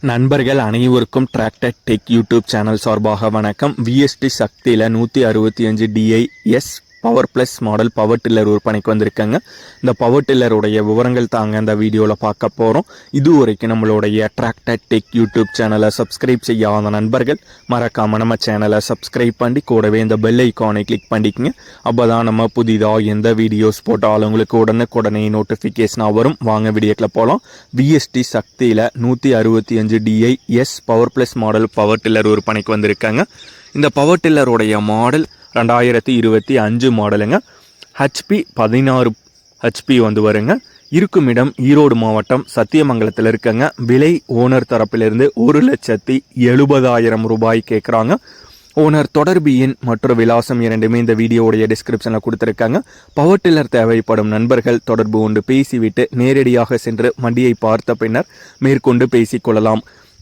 நண்பர்கள் அனைவருக்கும் tractor tech YouTube channel சார்பாக வணக்கம். விஎஸ்டி சக்தியில் நூற்றி அறுபத்தி அஞ்சு DI S power plus model power tiller விற்பனைக்கு வந்திருக்காங்க. இந்த பவர் டில்லருடைய விவரங்கள் தாங்க இந்த வீடியோவில் பார்க்க போகிறோம் இது வரைக்கும் நம்மளுடைய டிராக்டர் டெக் யூடியூப் சேனலை சப்ஸ்கிரைப் செய்யாத நண்பர்கள் மறக்காம நம்ம சேனலை சப்ஸ்கிரைப் பண்ணி கூடவே இந்த பெல் ஐக்கானை கிளிக் பண்ணிக்கங்க. அப்போ தான் நம்ம புதிதாக எந்த வீடியோஸ் போட்டாலும் உங்களுக்கு உடனுக்குடனே நோட்டிஃபிகேஷனாக வரும். வாங்க வீடியோக்கில் போகலாம் பிஎஸ்டி சக்தியில் நூற்றி அறுபத்தி அஞ்சு DI S power plus model power tiller விற்பனைக்கு வந்திருக்காங்க. இந்த பவர் டில்லருடைய மாடல் ரெண்டாயிரத்தி இருபத்தி அஞ்சு மாடலுங்க. ஹெச்பி பதினாறு ஹெச்பி வந்து வருங்க. இருக்கும் இடம் ஈரோடு மாவட்டம் சத்தியமங்கலத்தில் இருக்கங்க. விலை ஓனர் தரப்பிலிருந்து ஒரு லட்சத்தி எழுபதாயிரம் ரூபாய் கேட்குறாங்க ஓனர் தொடர்பு எண் மற்றும் விலாசம் இரண்டுமே இந்த வீடியோவுடைய டிஸ்கிரிப்ஷனில் கொடுத்துருக்காங்க. பவர் டில்லர் தேவைப்படும் நண்பர்கள் தொடர்பு கொண்டு பேசிவிட்டு நேரடியாக சென்று வண்டியை பார்த்த பின்னர் மேற்கொண்டு பேசிக்கொள்ளலாம்.